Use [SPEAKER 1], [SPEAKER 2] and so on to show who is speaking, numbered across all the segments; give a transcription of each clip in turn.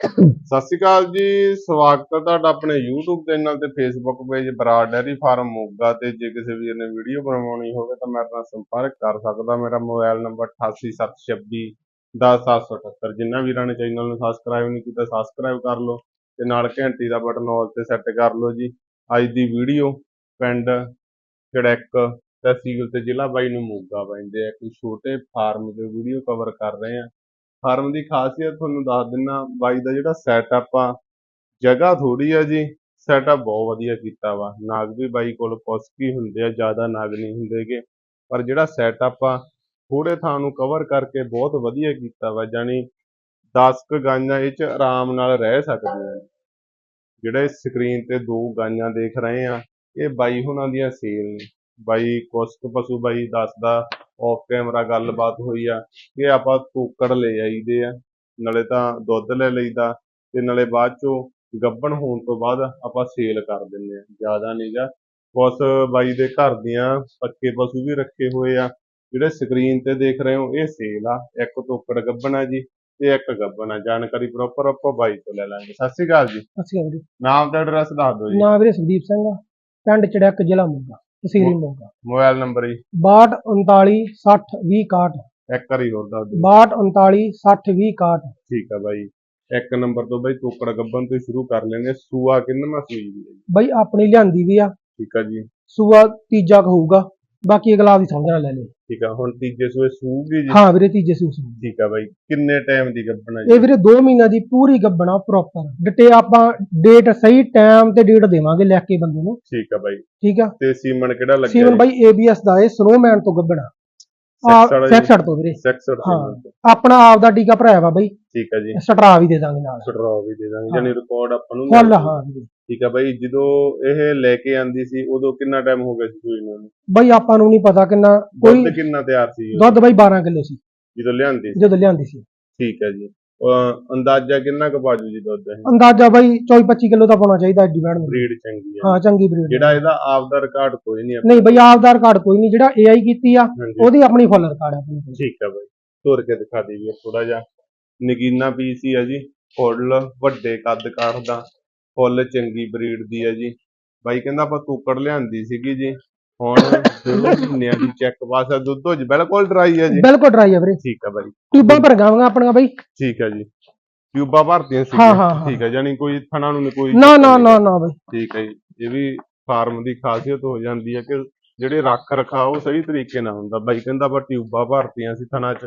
[SPEAKER 1] ਸਤਿ ਸ਼੍ਰੀ ਅਕਾਲ ਜੀ, ਸਵਾਗਤ ਹੈ ਤੁਹਾਡਾ ਆਪਣੇ YouTube ਚੈਨਲ ਤੇ Facebook page Brar dairy farm Moga ਤੇ। ਜੇ ਕਿਸੇ ਵੀਰ ਨੇ ਵੀਡੀਓ ਬਣਵਾਉਣੀ ਹੋਵੇ ਤਾਂ ਮੇਰੇ ਨਾਲ ਸੰਪਰਕ ਕਰ ਸਕਦਾ। ਮੇਰਾ ਮੋਬਾਈਲ ਨੰਬਰ 8876 10778 ਜਿਨ੍ਹਾਂ ਵੀਰਾਂ ਨੇ ਚੈਨਲ ਨੂੰ ਸਬਸਕ੍ਰਾਈਬ ਨਹੀਂ ਕੀਤਾ ਸਬਸਕ੍ਰਾਈਬ ਕਰ ਲਓ ਤੇ ਨਾਲ ਘੰਟੀ ਦਾ ਬਟਨ ਆਲ ਤੇ ਸੈੱਟ ਕਰ ਲਓ ਜੀ। ਅੱਜ ਦੀ ਵੀਡੀਓ ਪਿੰਡ ਚੜੈਕ ਤਹਿਸੀਲ ਤੇ ਜ਼ਿਲ੍ਹਾ ਬਾਈ ਨੂੰ ਮੋਗਾ ਪੈਂਦੇ ਆ। ਕੋਈ ਛੋਟੇ ਫਾਰਮ ਦੇ ਵੀਡੀਓ ਕਵਰ ਕਰ ਰਹੇ ਆ। ਫਾਰਮ ਦੀ ਖਾਸੀਅਤ ਤੁਹਾਨੂੰ ਦੱਸ ਦਿੰਨਾ, ਬਾਈ ਦਾ ਜਿਹੜਾ ਸੈਟਅਪ ਆ, ਜਗ੍ਹਾ ਥੋੜੀ ਆ ਜੀ ਸੈਟਅਪ ਬਹੁਤ ਵਧੀਆ ਕੀਤਾ ਵਾ। ਨਾਗ ਵੀ ਬਾਈ ਕੋਲ ਪੌਸਕੀ ਹੁੰਦੇ ਆ, ਜ਼ਿਆਦਾ ਨਾਗ ਨਹੀਂ ਹੁੰਦੇਗੇ ਪਰ ਜਿਹੜਾ ਸੈਟਅਪ ਆ ਥੋੜੇ ਥਾਂ ਨੂੰ ਕਵਰ ਕਰਕੇ ਬਹੁਤ ਵਧੀਆ ਕੀਤਾ ਵਾ, ਜਾਣੀ 10 ਕੁ ਗਾਈਆਂ ਇਹ ਚ ਆਰਾਮ ਨਾਲ ਰਹਿ ਸਕਦੇ ਨੇ ਜਿਹੜੇ ਸਕਰੀਨ ਤੇ ਦੋ ਗਾਈਆਂ ਦੇਖ ਰਹੇ ਆ, ਇਹ ਬਾਈ ਹੁਣਾਂ ਦੀਆਂ ਸੇਲ ਨੇ। ਬਾਈ ਕੁਸਕ ਪਸ਼ੂ ਬਾਈ ਦੱਸਦਾ ਆਫ ਕੈਮਰਾ ਗੱਲਬਾਤ ਹੋਈ ਆ ਕਿ ਆਪਾਂ ਤੋਕੜ ਲੈ ਆਈਦੇ ਆ ਨਾਲੇ ਤਾਂ ਦੁੱਧ ਲੈ ਲਈਦਾ ਤੇ ਨਾਲੇ ਬਾਅਦ ਚੋਂ ਗੱਭਣ ਹੋਣ ਤੋਂ ਬਾਅਦ ਆਪਾਂ ਸੇਲ ਕਰ ਦਿੰਦੇ ਆ ਜ਼ਿਆਦਾ ਨਹੀਂਗਾ ਕੁਛ ਬਾਈ ਦੇ ਘਰ ਦੀਆਂ ਪੱਕੇ ਪਸ਼ੂ ਵੀ ਰੱਖੇ ਹੋਏ ਆ ਜਿਹੜੇ ਸਕਰੀਨ ਤੇ ਦੇਖ ਰਹੇ ਹੋ ਇਹ ਸੇਲ ਆ ਇੱਕ ਤੋਕੜ ਗੱਭਣ ਆ ਜੀ ਤੇ ਇੱਕ ਗੱਭਣ ਆ ਜਾਣਕਾਰੀ ਪ੍ਰੋਪਰ ਆਪਾਂ ਬਾਈ ਤੋਂ ਲੈ ਲਾਂਗੇ। ਸਤਿ ਸ਼੍ਰੀ ਅਕਾਲ ਜੀ।
[SPEAKER 2] ਅਸੀਂ ਵੀਰੇ
[SPEAKER 1] ਨਾਮ ਤੇ ਐਡਰੈਸ ਦੱਸ ਦਿਓ ਜੀ।
[SPEAKER 2] ਨਾਮ ਵੀਰੇ ਸੰਦੀਪ ਸਿੰਘ ਆ ਪਿੰਡ ਚੜਿਆਕ ਜ਼ਿਲ੍ਹਾ ਮੋਗਾ। ਤਹਿਸੀਲ ਮੋਗਾ
[SPEAKER 1] ਮੋਬਾਈਲ ਨੰਬਰ ਜੀ।
[SPEAKER 2] 62 39 60 20 61
[SPEAKER 1] ਇੱਕ ਵਾਰੀ ਹੋਰ ਦੱਸ ਦਿਓ
[SPEAKER 2] 62 39 60 20 61
[SPEAKER 1] ਠੀਕ ਆ ਬਾਈ। ਇੱਕ ਨੰਬਰ ਤੋਂ ਬਾਈ ਤੋਕੜ ਗੱਭਣ ਤੋਂ ਸ਼ੁਰੂ ਕਰ ਲੈਂਦੇ ਸੂਆ ਕਿੰਨਵਾਂ ਸੂਈ ਦੀ ਹੈ ਜੀ।
[SPEAKER 2] ਬਈ ਆਪਣੀ ਲਿਆਂਦੀ ਵੀ ਆ।
[SPEAKER 1] ਠੀਕ ਆ ਜੀ।
[SPEAKER 2] ਸੂਆ ਤੀਜਾ ਕੁ ਹੋਊਗਾ। ਬਾਕੀ ਅਗਲਾ ਵੀ ਸਮਝ ਨਾਲ ਲੈ ਲੈ
[SPEAKER 1] ਠੀਕ ਆ ਹੁਣ ਤੀਜੇ ਸੂਏ ਸੂਗੀ ਜੀ?
[SPEAKER 2] ਹਾਂ ਵੀਰੇ ਤੀਜੇ ਸੂ ਸੂ
[SPEAKER 1] ਠੀਕ ਆ ਬਾਈ ਕਿੰਨੇ ਟਾਈਮ ਦੀ ਗੱਭਣ ਜੀ?
[SPEAKER 2] ਇਹ ਵੀਰੇ 2 ਮਹੀਨਿਆਂ ਦੀ ਪੂਰੀ ਗੱਬਣਾ ਪ੍ਰੋਪਰ ਡਿਟੇ ਆਪਾਂ ਡੇਟ ਸਹੀ ਟਾਈਮ ਤੇ ਡੇਟ ਦੇਵਾਂਗੇ ਲੈ ਕੇ ਬੰਦੇ ਨੂੰ।
[SPEAKER 1] ਠੀਕ ਆ ਬਾਈ।
[SPEAKER 2] ਠੀਕ ਆ?
[SPEAKER 1] ਤੇ ਸੀਮਨ ਕਿਹੜਾ ਲੱਗਿਆ
[SPEAKER 2] ਸੀਵਨ ਬਾਈ ABS ਦਾ ਇਹ ਸਨੋਮੈਨ ਤੋਂ ਗੱਬਣਾ ਆ।
[SPEAKER 1] Sex ਵਾਲਾ ਜੀ?
[SPEAKER 2] ਸੈਕਸੜ ਤੋਂ ਵੀਰੇ।
[SPEAKER 1] ਸੈਕਸਰ
[SPEAKER 2] ਹਾਂ।
[SPEAKER 1] ਸੀਮਨ
[SPEAKER 2] ਆਪਣਾ ਆਪ ਦਾ ਟੀਕਾ ਭਰਾਇਆ ਵਾ ਬਈ।
[SPEAKER 1] ਠੀਕ ਆ ਜੀ।
[SPEAKER 2] ਸਟਰਾ ਵੀ ਦੇ ਦਾਂਗੇ ਨਾਲ।
[SPEAKER 1] ਸਟਰੋ ਵੀ ਦੇ ਦਾਂਗੇ। ਜਾਨੀ ਰਿਕਾਰਡ ਆਪਾਂ ਨੂੰ
[SPEAKER 2] ਫੁੱਲ। ਹਾਂ ਵੀਰੇ।
[SPEAKER 1] ਠੀਕ ਆ ਬਾਈ ਜਦੋਂ ਇਹ ਲੈ ਕੇ ਆਂਦੀ ਸੀ ਉਦੋਂ ਕਿੰਨਾ ਟਾਈਮ ਹੋ ਗਿਆ ਸੀ ਸੂਈ ਨੂੰ
[SPEAKER 2] ਬਈ ਆਪਾਂ ਨੂੰ ਨਹੀਂ ਪਤਾ ਕਿੰਨਾ ਕੋਈ
[SPEAKER 1] ਦੁੱਧ ਕਿੰਨਾ ਤਿਆਰ ਸੀ? ਉਦੋਂ?
[SPEAKER 2] ਦੁੱਧ ਬਈ 12 ਕਿਲੋ ਸੀ।
[SPEAKER 1] ਜਦੋਂ ਲਿਆਂਦੀ ਸੀ?
[SPEAKER 2] ਜਦੋਂ ਲਿਆਂਦੀ ਸੀ।
[SPEAKER 1] ਠੀਕ ਹੈ ਜੀ। ਅਹ ਅੰਦਾਜ਼ਾ ਕਿੰਨਾ ਕੁ ਬਾਜੂ ਜੀ ਦੁੱਧ ਇਹ?
[SPEAKER 2] ਅੰਦਾਜ਼ਾ ਬਈ 24 25 ਕਿਲੋ ਦਾ ਪਾਉਣਾ ਚਾਹੀਦਾ ਐਡੀ ਬੈਣ ਨੂੰ।
[SPEAKER 1] ਬਰੀਡ ਚੰਗੀ ਹੈ
[SPEAKER 2] ਹਾਂ ਚੰਗੀ ਬਰੀਡ।
[SPEAKER 1] ਜਿਹੜਾ ਇਹਦਾ ਆਪਦਾ ਰਿਕਾਰਡ ਕੋਈ ਨਹੀਂ
[SPEAKER 2] ਨਹੀਂ ਬਈ ਆਪਦਾ ਰਿਕਾਰਡ ਕੋਈ ਨਹੀਂ ਜਿਹੜਾ AI ਕੀਤੀ ਆ
[SPEAKER 1] ਹਾਂਜੀ।
[SPEAKER 2] ਉਹਦੀ ਆਪਣੀ ਫੁੱਲ ਰਿਕਾਰਡ ਹੈ ਆਪਣੇ ਕੋਲ
[SPEAKER 1] ਠੀਕ ਹੈ ਬਾਈ। ਤੁਰ ਕੇ ਦਿਖਾ ਦਈਏ ਥੋੜਾ ਜਿਹਾ। ਨਗੀਨਾ ਪੀਸ ਹੀ ਆ ਜੀ। ਫੁੱਲ ਵੱਡੇ ਕੱਦ ਕਾਠ ਦਾ। ਫੁੱਲ ਚੰਗੀ ਬਰੀਡ ਦੀ ਹੈ ਜੀ। ਬਾਈ ਕਹਿੰਦਾ ਆਪਾਂ ਤੋਕੜ ਲਿਆਂਦੀ ਸੀਗੀ ਜੀ। ਹੁਣ ਮਹੀਨਿਆਂ ਦੀ ਚੈੱਕ ਪਾਸ ਆ ਦੁੱਧ ਜੀ ਬਿਲਕੁਲ ਡਰਾਈ ਹੈ ਜੀ।
[SPEAKER 2] ਬਿਲਕੁਲ ਡਰਾਈ ਆ ਵੀਰੇ।
[SPEAKER 1] ਠੀਕ ਹੈ ਬਾਈ।
[SPEAKER 2] ਟਿਊਬਾਂ ਭਰ ਗਾਵਾਂਗਾ ਆਪਣੀਆਂ ਬਈ।
[SPEAKER 1] ਠੀਕ ਹੈ ਜੀ। ਟਿਊਬਾਂ ਭਰਤੀਆਂ ਸੀ
[SPEAKER 2] ਹਾਂ, ਹਾਂ, ਹਾਂ।
[SPEAKER 1] ਠੀਕ ਹੈ ਯਾਨੀ ਕੋਈ ਥਣਾ ਨੂੰ ਕੋਈ
[SPEAKER 2] ਨਾ ਨਾ ਨਾ। ਨਾ ਬਈ।
[SPEAKER 1] ਠੀਕ ਹੈ ਜੀ। ਇਹ ਵੀ ਫਾਰਮ ਦੀ ਖਾਸੀਅਤ ਹੋ ਜਾਂਦੀ ਹੈ ਕਿ ਜਿਹੜੇ ਰੱਖ ਰਖਾ ਉਹ ਸਹੀ ਤਰੀਕੇ ਨਾਲ ਹੁੰਦਾ। ਬਾਈ ਕਹਿੰਦਾ ਆਪਾਂ ਟਿਊਬਾਂ ਭਰਤੀਆਂ ਸੀ ਥਣਾ 'ਚ।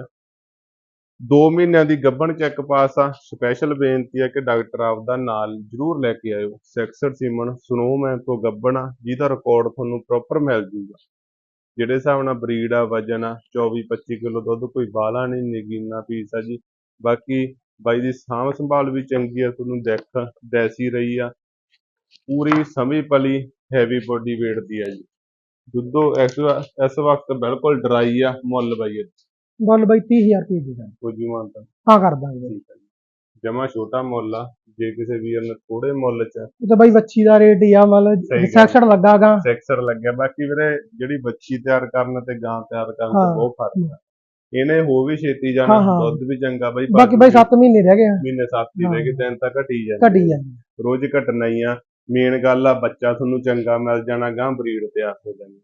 [SPEAKER 1] 2 ਮਹੀਨਿਆਂ ਦੀ ਗੱਭਣ ਚੈੱਕ ਪਾਸ ਆ। ਸਪੈਸ਼ਲ ਬੇਨਤੀ ਆ ਕਿ ਡਾਕਟਰ ਆਪਦਾ ਨਾਲ ਜਰੂਰ ਲੈ ਕੇ ਆਇਓ। ਸੈਕਸਰ ਸੀਮਨ ਸਨੋਮੈਨ ਤੋਂ ਗੱਭਣ ਆ, ਜਿਹਦਾ ਰਿਕਾਰਡ ਤੁਹਾਨੂੰ ਪ੍ਰੋਪਰ ਮਿਲ ਜੂਗਾ। ਜਿਹੜੇ ਹਿਸਾਬ ਨਾਲ ਬਰੀਡ ਆ, ਵਜਨ ਆ 24 25 ਕਿਲੋ ਦੁੱਧ, ਕੋਈ ਬਾਲਾ ਨਹੀਂ, ਨਗੀਨਾ ਪੀਸ ਆ ਜੀ। ਬਾਕੀ ਬਾਈ ਦੀ ਸਾਂਭ ਸੰਭਾਲ ਵੀ ਚੰਗੀ ਆ, ਤੁਹਾਨੂੰ ਦੇਖ, ਦੈਸੀ ਰਹੀ ਆ। ਪੂਰੀ ਸਮੀ ਪਲੀ ਹੈਵੀ ਬੋਡੀ weight ਦੀ ਆ ਜੀ। ਦੁੱਧੋ ਇਸ ਵ- ਇਸ ਵਕਤ ਬਿਲਕੁਲ ਡਰਾਈ ਆ, ਮੁੱਲ ਬਾਈ
[SPEAKER 2] ਬੋਲ ਬਈ 30000 ਰੁਪਏ ਦੇ ਦਾਂਗੇ
[SPEAKER 1] ਕੁਝ ਵੀ ਮੰਨਦਾ
[SPEAKER 2] ਹਾਂ ਕਰ ਦਾਂਗੇ। ਬਈ।
[SPEAKER 1] ਠੀਕ ਹੈ ਜਮਾ ਛੋਟਾ ਮੁੱਲ ਆ ਜੇ ਕਿਸੇ ਵੀਰ ਨੇ ਥੋੜੇ ਮੁੱਲ ਚ
[SPEAKER 2] ਉਹ ਤਾਂ ਬਈ ਵੱਛੀ ਦਾ ਰੇਟ ਹੀ ਆ
[SPEAKER 1] ਸਹੀ
[SPEAKER 2] ਮਤਲਬ
[SPEAKER 1] ਗੱਲ।
[SPEAKER 2] ਸੈਕਸ਼ਨ ਲੱਗਾਗਾ
[SPEAKER 1] ਸੈਕਸਰ ਲੱਗਿਆ ਬਾਕੀ ਵੀਰੇ ਜਿਹੜੀ ਬੱਚੀ ਤਿਆਰ ਕਰਨ ਤੇ ਗਾਂ ਤਿਆਰ ਕਰਨ
[SPEAKER 2] ਹਾਂ।
[SPEAKER 1] ਤੇ ਬਹੁਤ ਫ਼ਰਕ ਆ। ਇਹਨੇ ਹੋ ਵੀ ਛੇਤੀ ਜਾਣਾ
[SPEAKER 2] ਹਾਂ, ਹਾਂ।
[SPEAKER 1] ਦੁੱਧ ਵੀ ਚੰਗਾ ਬਾਈ
[SPEAKER 2] ਬਾਕੀ ਬਈ 7 ਮਹੀਨੇ ਰਹਿ ਗਏ ਆ।
[SPEAKER 1] ਮਹੀਨੇ ਸੱਤ ਹੀ। ਰਹਿ ਗਏ ਤਿੰਨ ਤਾਂ ਘਟੀ ਜਾਂਦੇ
[SPEAKER 2] ਘਟੀ ਜਾਂਦੀ
[SPEAKER 1] ਰੋਜ਼ ਘਟਣਾ ਹੀ ਆ। ਮੇਨ ਗੱਲ ਆ ਬੱਚਾ ਤੁਹਾਨੂੰ ਚੰਗਾ ਮਿਲ ਜਾਣਾ ਗਾਂ ਬਰੀਡ ਤਿਆਰ ਹੋ ਜਾਣੀ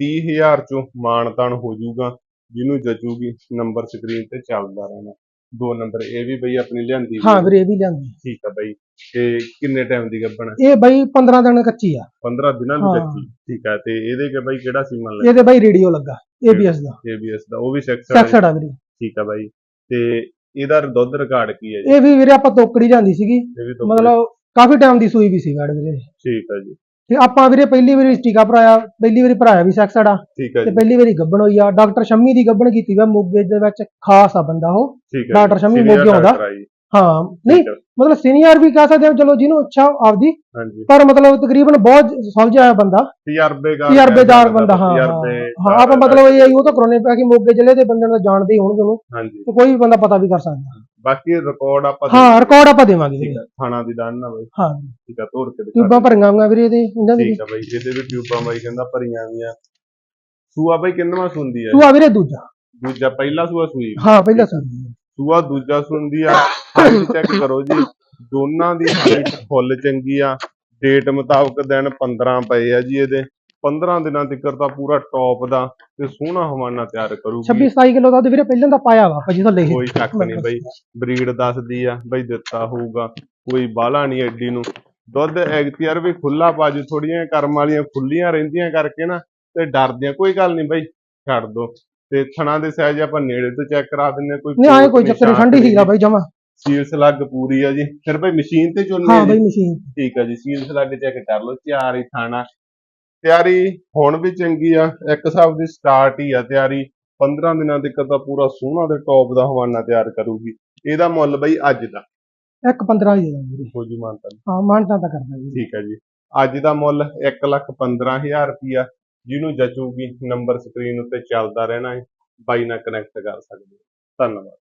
[SPEAKER 1] 30000 ਚੋਂ ਮਾਣ ਤਾਣ ਹੋ ਜਾਊਗਾ। ਜਿਹਨੂੰ ਜਚੂਗੀ ਨੰਬਰ ਸਕਰੀਨ ਤੇ ਚੱਲਦਾ ਰਹਿਣਾ। ਦੋ ਨੰਬਰ ਇਹ ਵੀ ਬਈ ਆਪਣੀ ਲਿਆਂਦੀ
[SPEAKER 2] ਹਾਂ। ਵੀਰੇ ਇਹ ਵੀ ਲਿਆਂਦੀ।
[SPEAKER 1] ਠੀਕ ਆ ਬਈ। ਤੇ ਕਿੰਨੇ ਟਾਈਮ ਦੀ ਗੱਭਣ ਹੈ
[SPEAKER 2] ਇਹ ਬਈ 15 ਦਿਨ ਕੱਚੀ ਆ।
[SPEAKER 1] 15 ਦਿਨਾਂ ਦੀ
[SPEAKER 2] ਹਾਂ।
[SPEAKER 1] ਕੱਚੀ। ਠੀਕ ਆ ਤੇ ਇਹਦੇ ਕੇ ਬਈ ਕਿਹੜਾ ਸੀਮਨ ਲੱਗਾ
[SPEAKER 2] ਇਹਦੇ ਬਈ ਰੇਡੀਓ ਲੱਗਾ ABS ਦਾ।
[SPEAKER 1] ABS ਦਾ ਉਹ ਵੀ ਸੈਕਸਰ
[SPEAKER 2] ਸੈਕਸਡ ਆ ਵੀਰੇ।
[SPEAKER 1] ਠੀਕ ਆ ਬਾਈ। ਤੇ ਇਹਦਾ ਦੁੱਧ ਰਿਕਾਰਡ ਕੀ ਹੈ ਜੀ?
[SPEAKER 2] ਇਹ ਵੀ ਵੀਰੇ ਆਪਾਂ ਤੋਕੜੀ ਜਾਂਦੀ ਸੀਗੀ।
[SPEAKER 1] ਇਹ ਵੀ ਤੋਂ
[SPEAKER 2] ਮਤਲਬ ਕਾਫੀ ਟਾਈਮ ਦੀ ਸੂਈ ਵੀ ਸੀ ਗਾੜ ਵੀਰੇ।
[SPEAKER 1] ਠੀਕ ਆ ਜੀ।
[SPEAKER 2] ਤੇ ਆਪਾਂ ਵੀਰੇ ਪਹਿਲੀ ਵਾਰੀ ਟੀਕਾ ਭਰਾਇਆ ਪਹਿਲੀ ਵਾਰੀ ਭਰਾਇਆ ਵੀ ਆ
[SPEAKER 1] ਠੀਕ ਆ
[SPEAKER 2] ਤੇ
[SPEAKER 1] ਜੀ।
[SPEAKER 2] ਪਹਿਲੀ ਵਾਰੀ ਗੱਭਣ ਹੋਈ ਆ। ਡਾਕਟਰ ਸ਼ੰਮੀ ਦੀ ਗੱਭਣ ਕੀਤੀ ਵਾ ਮੋਗੇ ਦੇ ਵਿੱਚ ਖਾਸ ਆ ਬੰਦਾ ਉਹ।
[SPEAKER 1] ਠੀਕ ਆ
[SPEAKER 2] ਡਾਕਟਰ ਸ਼ਮੀ ਮੋਗੇ ਆਉਂਦਾ।
[SPEAKER 1] ਆ
[SPEAKER 2] ਹਾਂ ਨਹੀਂ
[SPEAKER 1] ਆ,
[SPEAKER 2] ਮਤਲਬ ਸੀਨੀਅਰ ਵੀ ਕਹਿ ਸਕਦੇ ਹਾਂ ਚਲੋ ਜਿਹਨੂੰ ਅੱਛਾ ਆਪਦੀ।
[SPEAKER 1] ਹਾਂਜੀ।
[SPEAKER 2] ਪਰ ਮਤਲਬ ਤਕਰੀਬਨ ਬਹੁਤ ਸਮਝਿਆ ਹੋਇਆ ਬੰਦਾ। ਤਜਰਬੇਦਾਰ ਬੰਦਾ ਹਾਂ ਹਾਂ। ਆਪਾਂ ਮਤਲਬ ਇਹ ਆਈ ਉਹ ਤਾਂ ਕਰਾਉਣੇ ਪਿਆ ਕਿ ਮੋਗੇ ਜ਼ਿਲ੍ਹੇ ਦੇ ਬੰਦੇ ਨੂੰ ਤਾਂ ਜਾਣਦੇ ਹੀ ਹੋਣਗੇ ਉਹਨੂੰ।
[SPEAKER 1] ਹਾਂਜੀ।
[SPEAKER 2] ਤੇ ਕੋਈ ਵੀ ਬੰਦਾ ਪਤਾ ਵੀ ਕਰ ਸਕਦਾ।
[SPEAKER 1] ਬਾਕੀ ਰਿਕਾਰਡ ਆਪਾਂ
[SPEAKER 2] ਹਾਂ ਰਿਕਾਰਡ ਆਪਾਂ ਦੇਵਾਂਗੇ
[SPEAKER 1] ਠੀਕ। ਆ ਥਾਣਾ ਦੀ ਦਾਨ ਨਾ ਬਾਈ।
[SPEAKER 2] ਹਾਂ।
[SPEAKER 1] ਠੀਕ ਆ ਤੋੜ ਕੇ ਦਿਖਾ
[SPEAKER 2] ਟਿਊਬਾਂ ਭਰੀਆਂ ਹੋਈਆਂ ਵੀਰੇ ਇਹਦੇ ਇਹਨਾਂ ਦੀ
[SPEAKER 1] ਠੀਕ ਆ ਬਾਈ ਇਹਦੇ ਵੀ ਟਿਊਬਾਂ ਬਾਈ ਕਹਿੰਦਾ ਭਰੀਆਂ ਵੀਆਂ ਸੂਆ ਬਾਈ ਕਿੰਨਵਾਂ ਸੁੰਦੀ ਆ
[SPEAKER 2] ਤੂੰ ਆ ਵੀਰੇ ਦੂਜਾ।
[SPEAKER 1] ਦੂਜਾ ਪਹਿਲਾ ਸੂਆ ਸੂਈ।
[SPEAKER 2] ਹਾਂ ਪਹਿਲਾਂ ਸੁਣੀ
[SPEAKER 1] ਸੂਆ ਦੂਜਾ ਸੁੰਦੀ ਆ ਚੈੱਕ ਕਰੋ ਜੀ। ਦੋਨਾਂ ਦੀ ਹਾਈਟ ਫੁੱਲ ਚੰਗੀ ਆ। ਡੇਟ ਮੁਤਾਬਕ ਦਿਨ 15 ਪਏ ਆ ਜੀ ਇਹਦੇ। 15 ਦਿਨਾਂ ਤੱਕ ਤਾਂ ਪੂਰਾ ਟੌਪ ਦਾ ਤੇ ਸੋਹਣਾ ਹਵਾਨਾ ਤਿਆਰ ਕਰੂਗੀ।
[SPEAKER 2] 26 27 ਕਿਲੋ ਦਾ ਤੇ ਵੀਰੇ ਪਹਿਲਾਂ ਦਾ ਪਾਇਆ ਵਾ ਭਾਜੀ ਥੱਲੇ ਇਹ।
[SPEAKER 1] ਕੋਈ ਸ਼ੱਕ ਨਹੀਂ ਬਈ ਬਰੀਡ ਦੱਸਦੀ ਆ ਬਈ ਦਿੱਤਾ ਹੋਊਗਾ ਕੋਈ ਬਾਹਲਾ ਨਹੀਂ ਐਡੀ ਨੂੰ। ਦੁੱਧ ਐਗਤੀਆਰ ਵੀ ਖੁੱਲਾ ਬਾਜੂ ਥੋੜੀਆਂ ਕਰਮ ਵਾਲੀਆਂ ਖੁੱਲੀਆਂ ਰਹਿੰਦੀਆਂ ਕਰਕੇ ਨਾ ਤੇ ਡਰਦੀਆਂ ਕੋਈ ਗੱਲ ਨਹੀਂ ਬਈ ਛੱਡ ਦੋ। ਤੇ ਥਣਾ ਦੇ ਸਾਈਜ਼ ਆਪਾਂ ਨੇੜੇ ਤੋਂ ਚੈੱਕ ਕਰਾ ਦਿੰਨੇ ਕੋਈ
[SPEAKER 2] ਨਹੀਂ ਆਏ ਕੋਈ ਚੱਕਰ ਠੰਡੀ
[SPEAKER 1] ਨੀ।
[SPEAKER 2] ਹੀਰਾ ਬਾਈ ਜਮਾ।
[SPEAKER 1] ਸੀਲ ਸਲੱਗ ਪੂਰੀ ਆ ਜੀ। ਫਿਰ ਬਈ ਮਸ਼ੀਨ ਤੇ ਚੁੱਲ੍ਹੇ
[SPEAKER 2] ਹਾਂ
[SPEAKER 1] ਆ
[SPEAKER 2] ਬਾਈ ਮਸ਼ੀਨ।
[SPEAKER 1] ਠੀਕ ਆ ਜੀ ਸੀਲ ਸਲੱਗ ਚੈੱਕ ਕਰ ਲਓ ਤਿਆਰੀ ਥਾਣਾ। ਤਿਆਰੀ ਹੁਣ ਵੀ ਚੰਗੀ ਆ। ਇੱਕ ਹਿਸਾਬ ਦੀ ਸਟਾਰਟ ਹੀ ਆ ਤਿਆਰੀ। 15 ਦਿਨਾਂ ਤੱਕ ਤਾਂ ਪੂਰਾ ਸੋਹਣਾ ਤੇ ਟੌਪ ਦਾ ਹਵਾਨਾ ਤਿਆਰ ਕਰੂਗੀ। ਇਹਦਾ ਮੁੱਲ ਬਈ ਅੱਜ ਦਾ।
[SPEAKER 2] ਇੱਕ 15 ਹੀ ਦੇ ਦਾਂਗੇ
[SPEAKER 1] ਹੋ ਜੂ ਮਾਨਤਾ
[SPEAKER 2] ਹਾਂ ਮਾਨਤਾ ਤਾਂ ਕਰਦਾ ਜੀ
[SPEAKER 1] ਠੀਕ ਹੈ ਜੀ। ਅੱਜ ਦਾ ਮੁੱਲ 115000 ਰੁਪਿਆ ਜਿਹਨੂੰ ਜਚੂਗੀ ਨੰਬਰ ਸਕਰੀਨ ਉੱਤੇ ਚੱਲਦਾ ਰਹਿਣਾ ਹੈ। ਬਾਈ ਨਾਲ ਕਨੈਕਟ ਕਰ ਸਕਦੇ ਹੋ। ਧੰਨਵਾਦ।